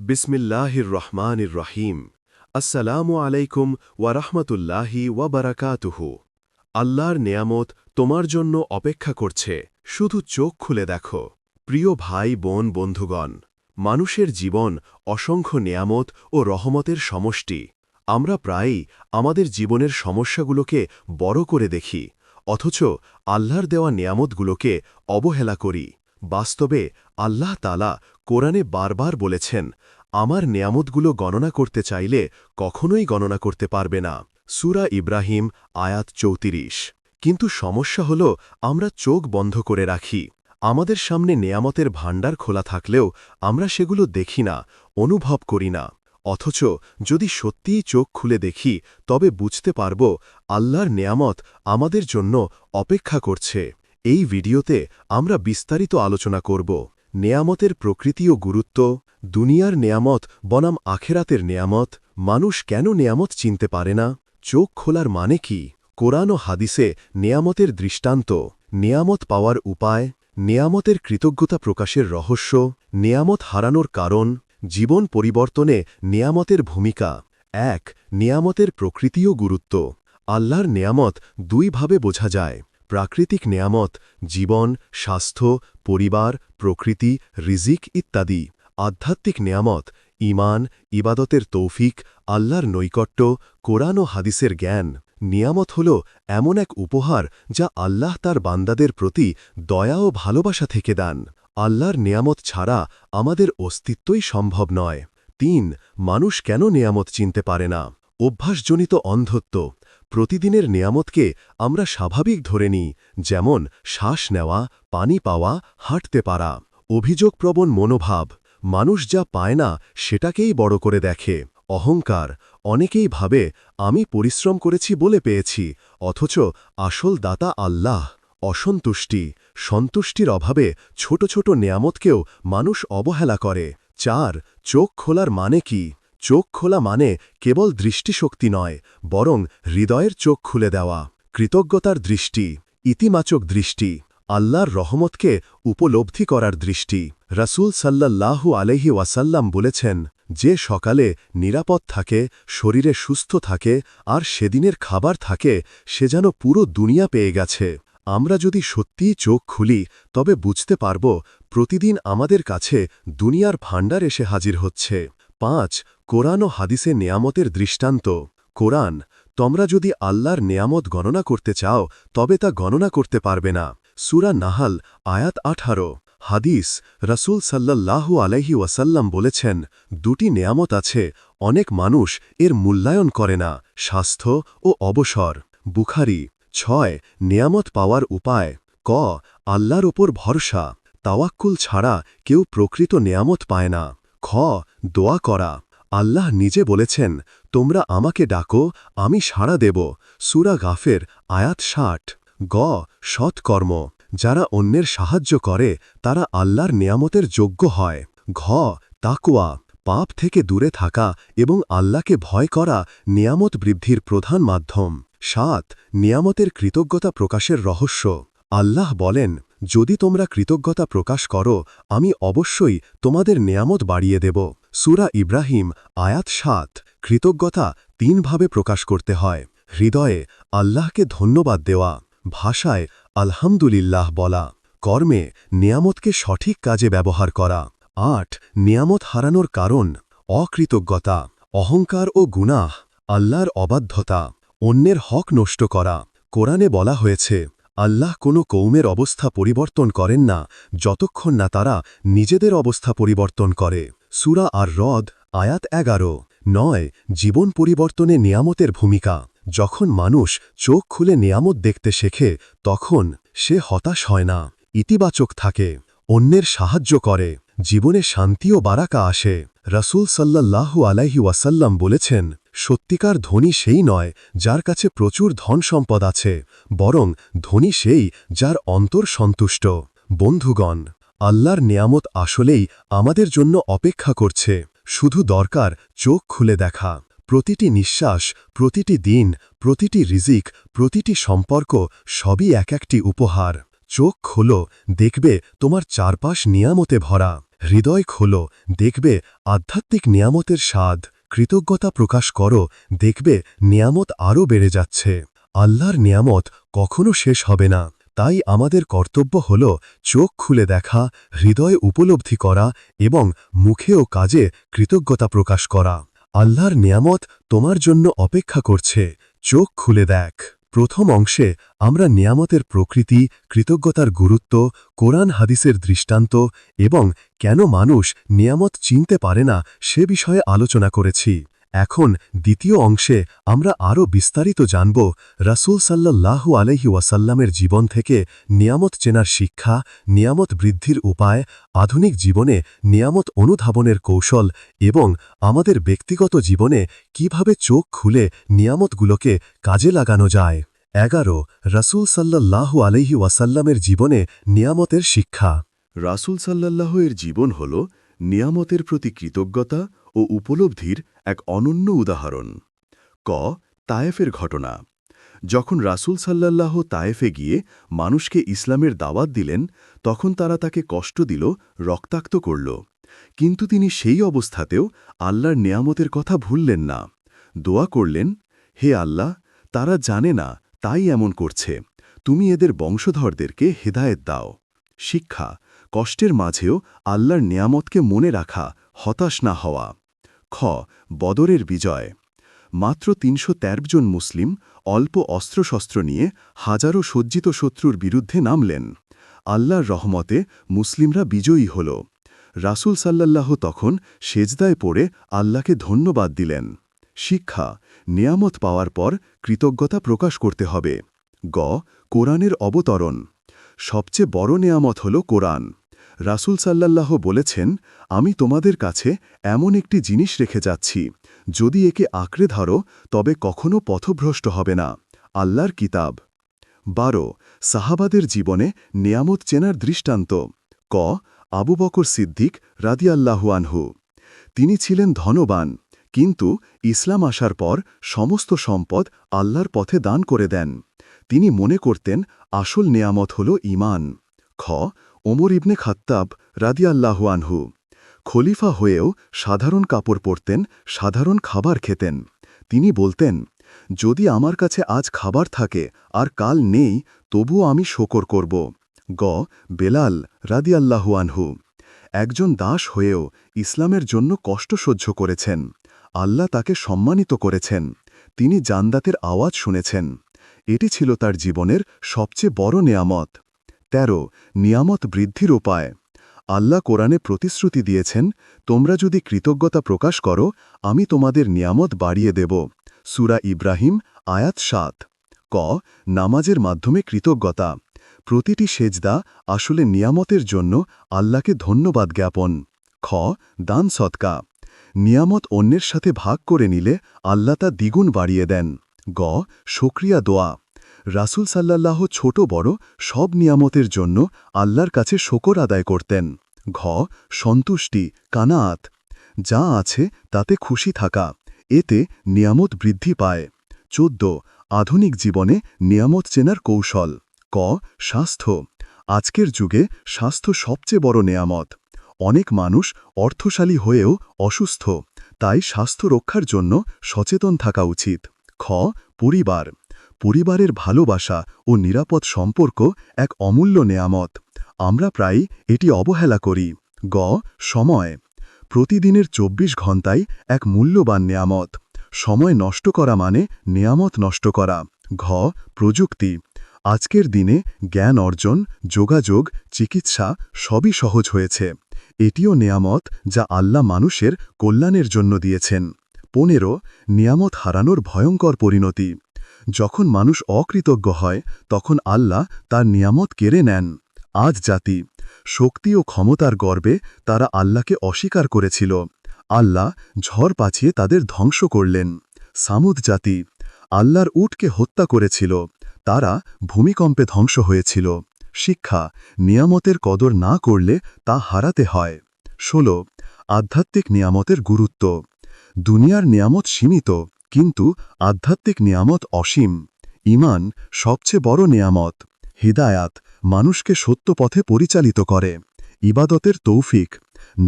বিসমিল্লাহির রহমানির রহিম। আসসালামু আলাইকুম ওয়ারহমতুল্লাহি ওয়াবারাকাতুহু আল্লাহর নেয়ামত তোমার জন্য অপেক্ষা করছে, শুধু চোখ খুলে দেখো। প্রিয় ভাই, বোন, বন্ধুগণ, মানুষের জীবন অসংখ্য নেয়ামত ও রহমতের সমষ্টি। আমরা প্রায়ই আমাদের জীবনের সমস্যাগুলোকে বড় করে দেখি, অথচ আল্লাহর দেওয়া নেয়ামতগুলোকে অবহেলা করি। বাস্তবে আল্লাহ তালা কোরআনে বারবার বলেছেন, আমার নেয়ামতগুলো গণনা করতে চাইলে কখনোই গণনা করতে পারবে না। সুরা ইব্রাহিম, আয়াত চৌতিরিশ। কিন্তু সমস্যা হল, আমরা চোখ বন্ধ করে রাখি। আমাদের সামনে নেয়ামতের ভাণ্ডার খোলা থাকলেও আমরা সেগুলো দেখি না, অনুভব করি না। অথচ যদি সত্যিই চোখ খুলে দেখি, তবে বুঝতে পারব আল্লাহর নেয়ামত আমাদের জন্য অপেক্ষা করছে। এই ভিডিওতে আমরা বিস্তারিত আলোচনা করব। নেয়ামতের প্রকৃতি ও গুরুত্ব, দুনিয়ার নেয়ামত বনাম আখেরাতের নেয়ামত, মানুষ কেন নেয়ামত চিনতে পারে না? চোখ খোলার মানে কি? কোরআন ও হাদিসে নেয়ামতের দৃষ্টান্ত, নেয়ামত পাওয়ার উপায়, নেয়ামতের কৃতজ্ঞতা প্রকাশের রহস্য, নেয়ামত হারানোর কারণ, জীবন পরিবর্তনে নেয়ামতের ভূমিকা। এক, নেয়ামতের প্রকৃতি ও গুরুত্ব। আল্লাহর নেয়ামত দুইভাবে বোঝা যায়। প্রাকৃতিক নেয়ামত জীবন, স্বাস্থ্য পরিবার, প্রকৃতি, রিজিক ইত্যাদি। আধ্যাত্মিক নেয়ামত ইমান ইবাদতের তৌফিক, আল্লাহর নৈকট্য, কোরআন ও হাদিসের জ্ঞান। নিয়ামত হল এমন এক উপহার যা আল্লাহ তার বান্দাদের প্রতি দয়া ও ভালোবাসা থেকে দান। আল্লাহর নেয়ামত ছাড়া আমাদের অস্তিত্বই সম্ভব নয়। তিন, মানুষ কেন নেয়ামত চিনতে পারে না? অভ্যাসজনিত অন্ধত্ব। প্রতিদিনের নেয়ামতকে আমরা স্বাভাবিক ধরে নিই, যেমন শ্বাস নেওয়া, পানি পাওয়া, হাঁটতে পারা, অভিযোগপ্রবণ মনোভাব। মানুষ যা পায় না, সেটাকেই বড় করে দেখে। অহংকার, অনেকেই ভাবে, আমি পরিশ্রম করেছি বলে পেয়েছি, অথচ আসল দাতা আল্লাহ, অসন্তুষ্টি। সন্তুষ্টির অভাবে ছোট ছোট নেয়ামতকেও মানুষ অবহেলা করে। চার, চোখ খোলার মানে কি? চোখ খোলা মানে কেবল দৃষ্টিশক্তি নয়, বরং হৃদয়ের চোখ খুলে দেওয়া, কৃতজ্ঞতার দৃষ্টি, ইতিবাচক দৃষ্টি, আল্লাহর রহমতকে উপলব্ধি করার দৃষ্টি। রাসূল সাল্লাল্লাহু আলহি ওয়াসাল্লাম বলেছেন, যে সকালে নিরাপদ থাকে, শরীরে সুস্থ থাকে, আর সেদিনের খাবার থাকে, সে যেন পুরো দুনিয়া পেয়ে গেছে। আমরা যদি সত্যিই চোখ খুলি, তবে বুঝতে পারব, প্রতিদিন আমাদের কাছে দুনিয়ার ভাণ্ডার এসে হাজির হচ্ছে। পাঁচ কোরআন ও হাদিসে নেয়ামতের দৃষ্টান্ত। কোরআন, তোমরা যদি আল্লাহর নেয়ামত গণনা করতে চাও, তবে তা গণনা করতে পারবে না। সুরা নাহাল, আয়াত আঠারো। হাদিস, রসুল সাল্লাল্লাহু আলাইহি ওয়াসাল্লাম বলেছেন, দুটি নেয়ামত আছে, অনেক মানুষ এর মূল্যায়ন করে না, স্বাস্থ্য ও অবসর। বুখারি, ছয়, নেয়ামত পাওয়ার উপায়। ক, আল্লাহর ওপর ভরসা। তাওয়াক্কুল ছাড়া কেউ প্রকৃত নেয়ামত পায় না। খ, দোয়া করা। আল্লাহ নিজে বলেছেন, তোমরা আমাকে ডাকো, আমি সাড়া দেব। সুরা গাফের, আয়াত ষাট। গ, সৎকর্ম। যারা অন্যের সাহায্য করে, তারা আল্লাহর নিয়ামতের যোগ্য হয়। ঘ তাকুয়া পাপ থেকে দূরে থাকা এবং আল্লাহকে ভয় করা নিয়ামত বৃদ্ধির প্রধান মাধ্যম। সাত, নিয়ামতের কৃতজ্ঞতা প্রকাশের রহস্য। আল্লাহ বলেন, যদি তোমরা কৃতজ্ঞতা প্রকাশ করো, আমি অবশ্যই তোমাদের নেয়ামত বাড়িয়ে দেব। সুরা ইব্রাহিম, আয়াত সাত, কৃতজ্ঞতা তিনভাবে প্রকাশ করতে হয়। হৃদয়ে আল্লাহকে ধন্যবাদ দেওয়া, ভাষায় আলহামদুলিল্লাহ বলা, কর্মে নিয়ামতকে সঠিক কাজে ব্যবহার করা। আট, নিয়ামত হারানোর কারণ, অকৃতজ্ঞতা, অহংকার ও গুনাহ, আল্লাহর অবাধ্যতা, অন্যের হক নষ্ট করা। কোরআনে বলা হয়েছে, আল্লাহ কোনো কৌমের অবস্থা পরিবর্তন করেন না, যতক্ষণ না তারা নিজেদের অবস্থা পরিবর্তন করে। সুরা আর হ্রদ আয়াত এগারো। নয়, জীবন পরিবর্তনে নিয়ামতের ভূমিকা। যখন মানুষ চোখ খুলে নিয়ামত দেখতে শেখে, তখন সে হতাশ হয় না, ইতিবাচক থাকে, অন্যের সাহায্য করে, জীবনে শান্তি ও বারাকা আসে। রসুল সাল্লাল্লাহু আলাইহি ওয়াসাল্লাম বলেছেন, সত্যিকার ধনী সেই নয় যার কাছে প্রচুর ধন সম্পদ আছে, বরং ধনী সেই যার অন্তর সন্তুষ্ট। বন্ধুগণ আল্লাহর নিয়ামত আসলেই আমাদের জন্য অপেক্ষা করছে। শুধু দরকার চোখ খুলে দেখা। প্রতিটি নিঃশ্বাস, প্রতিটি দিন, প্রতিটি রিজিক, প্রতিটি সম্পর্ক সবই এক একটি উপহার। চোখ খোলো, দেখবে তোমার চারপাশ নিয়ামতে ভরা। হৃদয় খোলো, দেখবে আধ্যাত্মিক নিয়ামতের স্বাদ। কৃতজ্ঞতা প্রকাশ করো, দেখবে নিয়ামত আরও বেড়ে যাচ্ছে। আল্লাহর নিয়ামত কখনো শেষ হবে না। তাই আমাদের কর্তব্য হল চোখ খুলে দেখা, হৃদয় উপলব্ধি করা এবং মুখে ও কাজে কৃতজ্ঞতা প্রকাশ করা। আল্লাহর নিয়ামত তোমার জন্য অপেক্ষা করছে। চোখ খুলে দেখ। প্রথম অংশে আমরা নিয়ামতের প্রকৃতি, কৃতজ্ঞতার গুরুত্ব, কোরআন হাদিসের দৃষ্টান্ত এবং কেন মানুষ নিয়ামত চিনতে পারে না সে বিষয়ে আলোচনা করেছি। এখন দ্বিতীয় অংশে আমরা আরও বিস্তারিত জানব রাসূল সাল্লাল্লাহু আলহি ওয়াসাল্লামের জীবন থেকে নিয়ামত চেনার শিক্ষা, নিয়ামত বৃদ্ধির উপায়, আধুনিক জীবনে নিয়ামত অনুধাবনের কৌশল এবং আমাদের ব্যক্তিগত জীবনে কীভাবে চোখ খুলে নিয়ামতগুলোকে কাজে লাগানো যায়। এগারো, রাসূল সাল্লাল্লাহু আলহি ওয়াসাল্লামের জীবনে নিয়ামতের শিক্ষা। রাসূল সাল্লাল্লাহ এর জীবন হল নিয়ামতের প্রতি কৃতজ্ঞতা ও উপলব্ধির এক অনন্য উদাহরণ। ক. তায়েফের ঘটনা। যখন রাসূল সাল্লাল্লাহ তায়েফে গিয়ে মানুষকে ইসলামের দাওয়াত দিলেন, তখন তারা তাকে কষ্ট দিল, রক্তাক্ত করল। কিন্তু তিনি সেই অবস্থাতেও আল্লাহর নিয়ামতের কথা ভুললেন না। দোয়া করলেন, হে আল্লাহ, তারা জানে না, তাই এমন করছে। তুমি এদের বংশধরদেরকে হেদায়েত দাও। শিক্ষা, কষ্টের মাঝেও আল্লাহর নিয়ামতকে মনে রাখা, হতাশ না হওয়া। খ, বদরের বিজয়। মাত্র তিনশো তের জন মুসলিম অল্প অস্ত্রশস্ত্র নিয়ে হাজারো সজ্জিত শত্রুর বিরুদ্ধে নামলেন। আল্লাহর রহমতে মুসলিমরা বিজয়ী হল। রাসূল সাল্লাল্লাহ তখন সেজদায় পড়ে আল্লাহকে ধন্যবাদ দিলেন। শিক্ষা, নিয়ামত পাওয়ার পর কৃতজ্ঞতা প্রকাশ করতে হবে। গ, কোরআনের অবতরণ। সবচেয়ে বড় নেয়ামত হল কোরআন। রাসূল সাল্লাল্লাহ বলেছেন, আমি তোমাদের কাছে এমন একটি জিনিস রেখে যাচ্ছি, যদি একে আঁকড়ে ধরো, তবে কখনো পথভ্রষ্ট হবে না। আল্লাহর কিতাব। বারো, সাহাবাদের জীবনে নিয়ামত চেনার দৃষ্টান্ত। ক, আবু বকর সিদ্দিক রাদিয়াল্লাহু আনহু। তিনি ছিলেন ধনবান, কিন্তু ইসলাম আসার পর সমস্ত সম্পদ আল্লাহর পথে দান করে দেন। তিনি মনে করতেন, আসল নেয়ামত হল ইমান। খ ওমর ইবনে খাত্তাব রাদিয়াল্লাহু আনহু। খলিফা হয়েও সাধারণ কাপড় পরতেন, সাধারণ খাবার খেতেন। তিনি বলতেন, যদি আমার কাছে আজ খাবার থাকে আর কাল নেই, তবুও আমি শকর করব। গ. বেলাল রাদিয়াল্লাহু আনহু। একজন দাস হয়েও ইসলামের জন্য কষ্ট সহ্য করেছেন। আল্লাহ তাকে সম্মানিত করেছেন। তিনি জান্দাতের আওয়াজ শুনেছেন। এটি ছিল তার জীবনের সবচেয়ে বড় নেয়ামত। ১৩ নিয়ামত বৃদ্ধির উপায়। আল্লাহ কোরআনে প্রতিশ্রুতি দিয়েছেন, তোমরা যদি কৃতজ্ঞতা প্রকাশ করো, আমি তোমাদের নিয়ামত বাড়িয়ে দেব। সুরা ইব্রাহিম, আয়াত সাত। ক, নামাজের মাধ্যমে কৃতজ্ঞতা। প্রতিটি সেজদা আসলে নিয়ামতের জন্য আল্লাহকে ধন্যবাদ জ্ঞাপন। খ, দান সৎকা নিয়ামত অন্যের সাথে ভাগ করে নিলে আল্লাহ তা দ্বিগুণ বাড়িয়ে দেন। গ সক্রিয়া দোয়া। রাসূল সাল্লাল্লাহ ছোট বড় সব নিয়ামতের জন্য আল্লাহর কাছে শকর আদায় করতেন। ঘ, সন্তুষ্টি কানাআত যা আছে তাতে খুশি থাকা, এতে নিয়ামত বৃদ্ধি পায়। চোদ্দ, আধুনিক জীবনে নিয়ামত চেনার কৌশল। ক, স্বাস্থ্য। আজকের যুগে স্বাস্থ্য সবচেয়ে বড় নেয়ামত। অনেক মানুষ অর্থশালী হয়েও অসুস্থ, তাই স্বাস্থ্য রক্ষার জন্য সচেতন থাকা উচিত। খ, পরিবার। পরিবারের ভালোবাসা ও নিরাপদ সম্পর্ক এক অমূল্য নেয়ামত। আমরা প্রায় এটি অবহেলা করি। গ. সময়। প্রতিদিনের ২৪ ঘণ্টায় এক মূল্যবান নেয়ামত। সময় নষ্ট করা মানে নেয়ামত নষ্ট করা। ঘ. প্রযুক্তি। আজকের দিনে জ্ঞান অর্জন, যোগাযোগ, চিকিৎসা সবই সহজ হয়েছে। এটিও নেয়ামত যা আল্লাহ মানুষের কল্যাণের জন্য দিয়েছেন। পনেরো. নিয়ামত হারানোর ভয়ঙ্কর পরিণতি। যখন মানুষ অকৃতজ্ঞ হয়, তখন আল্লাহ তার নিয়ামত কেড়ে নেন। আজ জাতি, শক্তি ও ক্ষমতার গর্বে তারা আল্লাহকে অস্বীকার করেছিল। আল্লাহ ঝড় পাছিয়ে তাদের ধ্বংস করলেন। সামুদ জাতি, আল্লাহর উটকে হত্যা করেছিল। তারা ভূমিকম্পে ধ্বংস হয়েছিল। শিক্ষা, নিয়ামতের কদর না করলে তা হারাতে হয়। ১৬ আধ্যাত্মিক নিয়ামতের গুরুত্ব, দুনিয়ার নিয়ামত সীমিত। কিন্তু আধ্যাত্মিক নিয়ামত অসীম। ইমান সবচেয়ে বড় নিয়ামত, হিদায়াত, মানুষকে সত্য পথে পরিচালিত করে। ইবাদতের তৌফিক,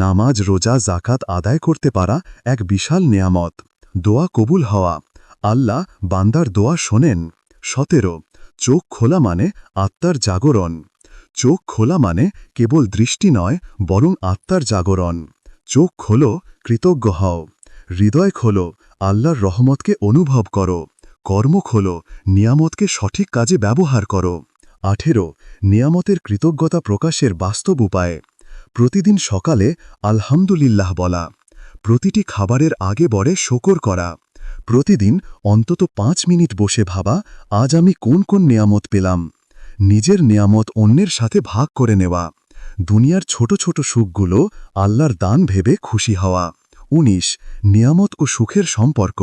নামাজ, রোজা জাকাত আদায় করতে পারা এক বিশাল নেয়ামত। দোয়া কবুল হওয়া, আল্লাহ বান্দার দোয়া শোনেন। সতেরো, চোখ খোলা মানে আত্মার জাগরণ। চোখ খোলা মানে কেবল দৃষ্টি নয়, বরং আত্মার জাগরণ। চোখ খোলো, কৃতজ্ঞ হও। হৃদয় খোলো আল্লাহর রহমতকে অনুভব করো, কর্ম খোলো, নিয়ামতকে সঠিক কাজে ব্যবহার করো। আঠেরো, নিয়ামতের কৃতজ্ঞতা প্রকাশের বাস্তব উপায়। প্রতিদিন সকালে আলহামদুলিল্লাহ বলা, প্রতিটি খাবারের আগে বরে শকর করা। প্রতিদিন অন্তত পাঁচ মিনিট বসে ভাবা, আজ আমি কোন কোন নিয়ামত পেলাম। নিজের নিয়ামত অন্যের সাথে ভাগ করে নেওয়া। দুনিয়ার ছোট ছোট সুখগুলো আল্লাহর দান ভেবে খুশি হওয়া। ১৯ নিয়ামত ও সুখের সম্পর্ক।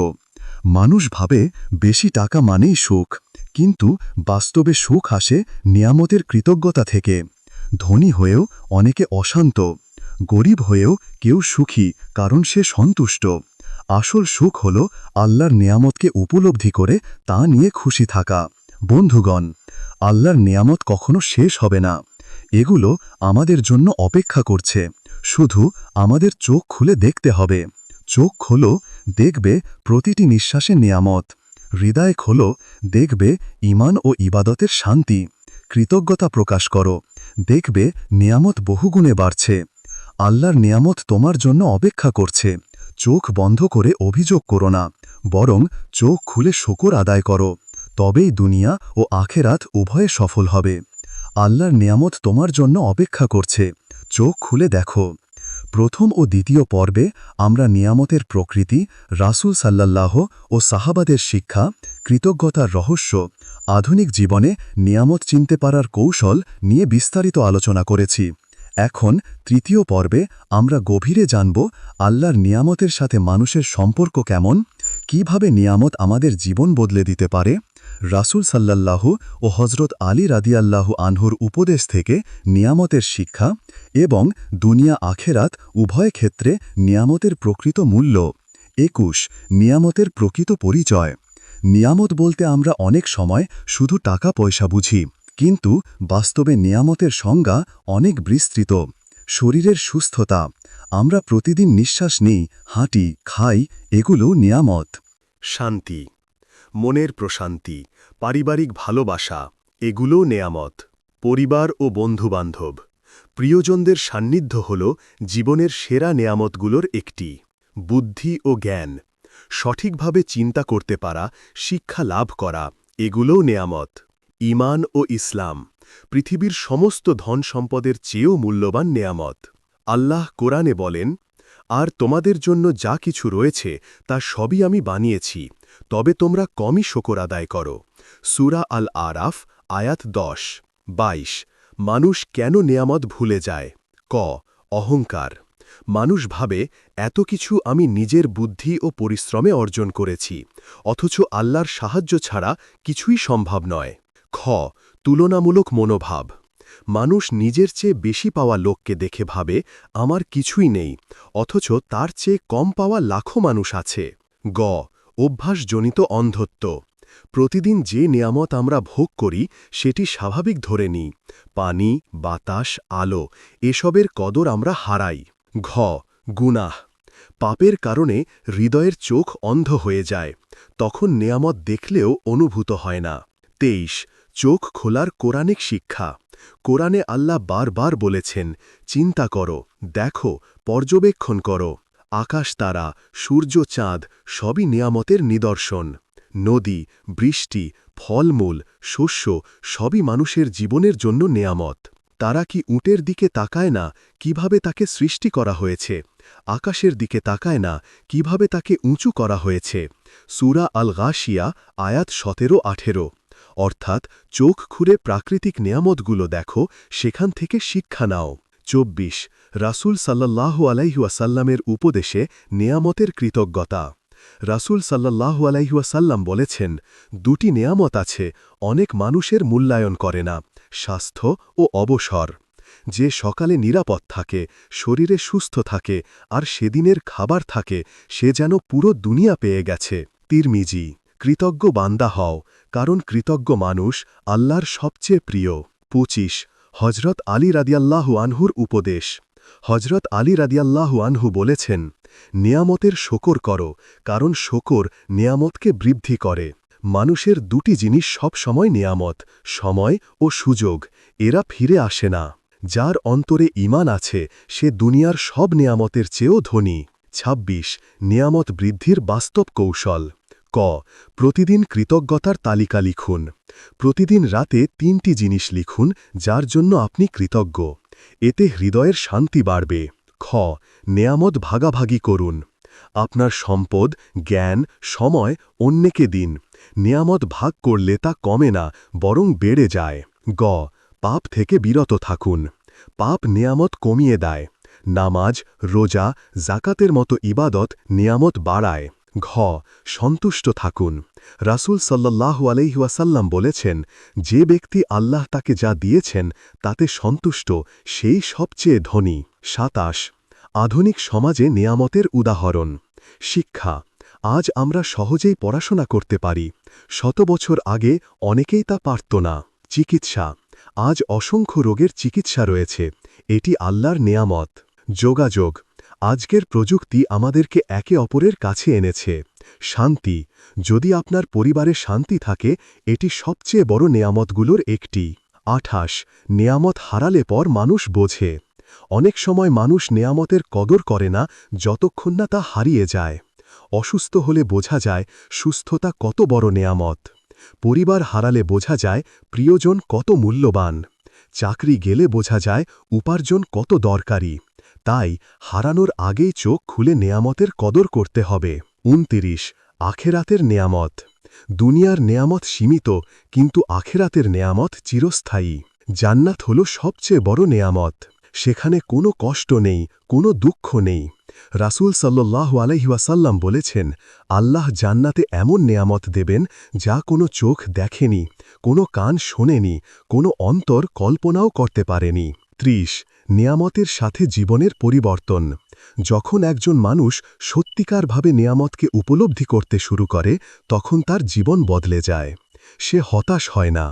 মানুষ ভাবে, বেশি টাকা মানেই সুখ, কিন্তু বাস্তবে সুখ আসে নিয়ামতের কৃতজ্ঞতা থেকে। ধনী হয়েও অনেকে অশান্ত, গরিব হয়েও কেউ সুখী, কারণ সে সন্তুষ্ট। আসল সুখ হল আল্লাহর নিয়ামতকে উপলব্ধি করে তা নিয়ে খুশি থাকা। বন্ধুগণ, আল্লাহর নিয়ামত কখনো শেষ হবে না। এগুলো আমাদের জন্য অপেক্ষা করছে। শুধু আমাদের চোখ খুলে দেখতে হবে। চোখ খোলো, দেখবে প্রতিটি নিঃশ্বাসে নিয়ামত। হৃদয় খোলো, দেখবে ইমান ও ইবাদতের শান্তি। কৃতজ্ঞতা প্রকাশ করো, দেখবে নিয়ামত বহুগুণে বাড়ছে। আল্লাহর নিয়ামত তোমার জন্য অপেক্ষা করছে। চোখ বন্ধ করে অভিযোগ করো না, বরং চোখ খুলে শকর আদায় করো। তবেই দুনিয়া ও আখেরাত উভয়ে সফল হবে। আল্লাহর নিয়ামত তোমার জন্য অপেক্ষা করছে। চোখ খুলে দেখো। প্রথম ও দ্বিতীয় পর্বে আমরা নিয়ামতের প্রকৃতি, রাসূল সাল্লাল্লাহ ও সাহাবাদের শিক্ষা, কৃতজ্ঞতার রহস্য, আধুনিক জীবনে নিয়ামত চিনতে পারার কৌশল নিয়ে বিস্তারিত আলোচনা করেছি। এখন তৃতীয় পর্বে আমরা গভীরে জানব আল্লাহর নিয়ামতের সাথে মানুষের সম্পর্ক কেমন, কীভাবে নিয়ামত আমাদের জীবন বদলে দিতে পারে রাসূল সাল্লাল্লাহু ও হজরত আলী রাদিয়াল্লাহু আনহুর উপদেশ থেকে নিয়ামতের শিক্ষা এবং দুনিয়া আখেরাত উভয় ক্ষেত্রে নিয়ামতের প্রকৃত মূল্য। একুশ, নিয়ামতের প্রকৃত পরিচয়। নিয়ামত বলতে আমরা অনেক সময় শুধু টাকা পয়সা বুঝি, কিন্তু বাস্তবে নিয়ামতের সংজ্ঞা অনেক বিস্তৃত। শরীরের সুস্থতা, আমরা প্রতিদিন নিঃশ্বাস নিই, হাঁটি, খাই, এগুলো নিয়ামত। শান্তি। মনের প্রশান্তি, পারিবারিক ভালোবাসা, এগুলোও নেয়ামত। পরিবার ও বন্ধুবান্ধব। প্রিয়জনদের সান্নিধ্য হল জীবনের সেরা নেয়ামতগুলোর একটি। বুদ্ধি ও জ্ঞান। সঠিকভাবে চিন্তা করতে পারা, শিক্ষা লাভ করা, এগুলোও নেয়ামত। ইমান ও ইসলাম। পৃথিবীর সমস্ত ধন সম্পদের চেয়েও মূল্যবান নেয়ামত। আল্লাহ কোরআনে বলেন, আর তোমাদের জন্য যা কিছু রয়েছে, তা সবই আমি বানিয়েছি। তবে তোমরা কমই শকর আদায় করো। সুরা আল আরাফ আয়াত দশ, বাইশ, মানুষ কেন নেয়ামত ভুলে যায়? ক, অহংকার। মানুষ ভাবে, এত কিছু আমি নিজের বুদ্ধি ও পরিশ্রমে অর্জন করেছি, অথচ আল্লাহর সাহায্য ছাড়া কিছুই সম্ভব নয়। খ, তুলনামূলক মনোভাব। মানুষ নিজের চেয়ে বেশি পাওয়া লোককে দেখে ভাবে, আমার কিছুই নেই, অথচ তার চেয়ে কম পাওয়া লাখো মানুষ আছে। গ অভ্যাসজনিত অন্ধত্ব। প্রতিদিন যে নিয়ামত আমরা ভোগ করি, সেটি স্বাভাবিক ধরে নিই। পানি, বাতাস, আলো, এসবের কদর আমরা হারাই। ঘ, গুনাহ। পাপের কারণে হৃদয়ের চোখ অন্ধ হয়ে যায়। তখন নেয়ামত দেখলেও অনুভূত হয় না। তেইশ, চোখ খোলার কোরআনিক শিক্ষা। কোরআনে আল্লাহ বারবার বলেছেন, চিন্তা করো, দেখো, পর্যবেক্ষণ করো। আকাশ তারা, সূর্য চাঁদ, সবই নিয়ামতের নিদর্শন। নদী, বৃষ্টি, ফলমূল, শস্য, সবই মানুষের জীবনের জন্য নেয়ামত। তারা কি উটের দিকে তাকায় না, কীভাবে তাকে সৃষ্টি করা হয়েছে? আকাশের দিকে তাকায় না, কীভাবে তাকে উঁচু করা হয়েছে? সুরা আল গাশিয়া আয়াত সতেরো, আঠেরো। অর্থাৎ চোখ খুঁড়ে প্রাকৃতিক নিয়ামতগুলো দেখো, সেখান থেকে শিক্ষা নাও। চব্বিশ, রাসূল সাল্লাল্লাহু আলাইহুয়াসাল্লামের উপদেশে নেয়ামতের কৃতজ্ঞতা। রাসূল সাল্লাল্লাহু আলাইহুয়াসাল্লাম বলেছেন, দুটি নেয়ামত আছে, অনেক মানুষের মূল্যায়ন করে না, স্বাস্থ্য ও অবসর। যে সকালে নিরাপদ থাকে, শরীরে সুস্থ থাকে, আর সেদিনের খাবার থাকে, সে যেন পুরো দুনিয়া পেয়ে গেছে। তিরমিজি, কৃতজ্ঞ বান্দা হও, কারণ কৃতজ্ঞ মানুষ আল্লাহর সবচেয়ে প্রিয়। পঁচিশ হজরত আলী রাদিয়াল্লাহু আনহুর উপদেশ। হজরত আলী রাদিয়াল্লাহু আনহু বলেছেন, নিয়ামতের শকর করো, কারণ শকর নিয়ামতকে বৃদ্ধি করে। মানুষের দুটি জিনিস সব সময় নিয়ামত, সময় ও সুযোগ, এরা ফিরে আসে না। যার অন্তরে ইমান আছে, সে দুনিয়ার সব নিয়ামতের চেয়েও ধনী। ২৬ নিয়ামত বৃদ্ধির বাস্তব কৌশল। ক, প্রতিদিন কৃতজ্ঞতার তালিকা লিখুন। প্রতিদিন রাতে তিনটি জিনিস লিখুন যার জন্য আপনি কৃতজ্ঞ। এতে হৃদয়ের শান্তি বাড়বে। খ, নেয়ামত ভাগাভাগি করুন। আপনার সম্পদ, জ্ঞান, সময় অন্যকে দিন। নিয়ামত ভাগ করলে তা কমে না, বরং বেড়ে যায়। গ, পাপ থেকে বিরত থাকুন। পাপ নিয়ামত কমিয়ে দেয়। নামাজ, রোজা, জাকাতের মতো ইবাদত নিয়ামত বাড়ায়। ঘ, সন্তুষ্ট থাকুন। রাসূল সাল্লাল্লাহু আলাইহুয়াসাল্লাম বলেছেন, যে ব্যক্তি আল্লাহ তাকে যা দিয়েছেন, তাতে সন্তুষ্ট, সেই সবচেয়ে ধনী। সাতাশ, আধুনিক সমাজে নিয়ামতের উদাহরণ। শিক্ষা, আজ আমরা সহজেই পড়াশোনা করতে পারি। শত বছর আগে অনেকেই তা পারত না। চিকিৎসা, আজ অসংখ্য রোগের চিকিৎসা রয়েছে। এটি আল্লাহর নেয়ামত। যোগাযোগ আজকের প্রযুক্তি আমাদেরকে একে অপরের কাছে এনেছে। শান্তি। যদি আপনার পরিবারে শান্তি থাকে, এটি সবচেয়ে বড় নেয়ামতগুলোর একটি। আঠাশ। নেয়ামত হারালে পর মানুষ বোঝে। অনেক সময় মানুষ নেয়ামতের কদর করে না, যতক্ষণ না তা হারিয়ে যায়। অসুস্থ হলে বোঝা যায়, সুস্থতা কত বড় নেয়ামত। পরিবার হারালে বোঝা যায়, প্রিয়জন কত মূল্যবান। চাকরি গেলে বোঝা যায়, উপার্জন কত দরকারি। তাই হারানোর আগেই চোখ খুলে নেয়ামতের কদর করতে হবে। উনতিরিশ, আখেরাতের নেয়ামত। দুনিয়ার নেয়ামত সীমিত, কিন্তু আখেরাতের নেয়ামত চিরস্থায়ী। জান্নাত হল সবচেয়ে বড় নেয়ামত। সেখানে কোনো কষ্ট নেই, কোনো দুঃখ নেই। রাসূল সাল্লাহ আলহিউসাল্লাম বলেছেন, আল্লাহ জান্নাতে এমন নেয়ামত দেবেন যা কোনো চোখ দেখেনি, কোনো কান শোনেনি, কোনো অন্তর কল্পনাও করতে পারেনি। ত্রিশ নিয়ামতের সাথে জীবনের পরিবর্তন। যখন একজন মানুষ সত্যিকারভাবে নিয়ামতকে উপলব্ধি করতে শুরু করে, তখন তার জীবন বদলে যায়। সে হতাশ হয় না।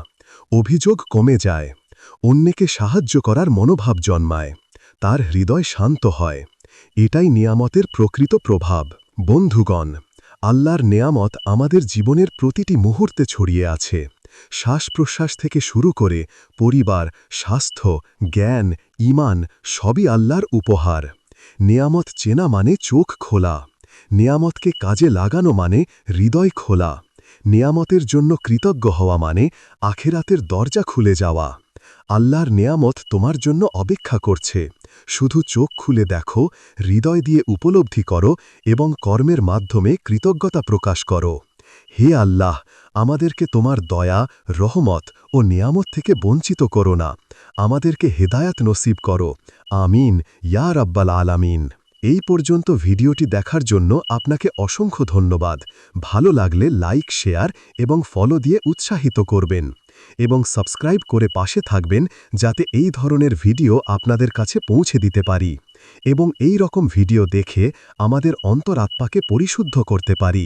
অভিযোগ কমে যায়। অন্যকে সাহায্য করার মনোভাব জন্মায়। তার হৃদয় শান্ত হয়। এটাই নিয়ামতের প্রকৃত প্রভাব। বন্ধুগণ, আল্লাহর নেয়ামত আমাদের জীবনের প্রতিটি মুহূর্তে ছড়িয়ে আছে। শ্বাস প্রশ্বাস থেকে শুরু করে পরিবার, স্বাস্থ্য, জ্ঞান ইমান সবই আল্লাহর উপহার। নেয়ামত চেনা মানে চোখ খোলা। নেয়ামতকে কাজে লাগানো মানে হৃদয় খোলা। নেয়ামতের জন্য কৃতজ্ঞ হওয়া মানে আখেরাতের দরজা খুলে যাওয়া। আল্লাহর নেয়ামত তোমার জন্য অপেক্ষা করছে। শুধু চোখ খুলে দেখো, হৃদয় দিয়ে উপলব্ধি করো এবং কর্মের মাধ্যমে কৃতজ্ঞতা প্রকাশ করো। হে আল্লাহ, আমাদেরকে তোমার দয়া, রহমত ও নিয়ামত থেকে বঞ্চিত করো না। আমাদেরকে হেদায়াত নসিব করো। আমিন, ইয়া রাব্বাল আলামিন। এই পর্যন্ত ভিডিওটি দেখার জন্য আপনাকে অসংখ্য ধন্যবাদ। ভালো লাগলে লাইক, শেয়ার এবং ফলো দিয়ে উৎসাহিত করবেন এবং সাবস্ক্রাইব করে পাশে থাকবেন যাতে এই ধরনের ভিডিও আপনাদের কাছে পৌঁছে দিতে পারি এবং এই রকম ভিডিও দেখে আমাদের অন্তরাত্মাকে পরিশুদ্ধ করতে পারি।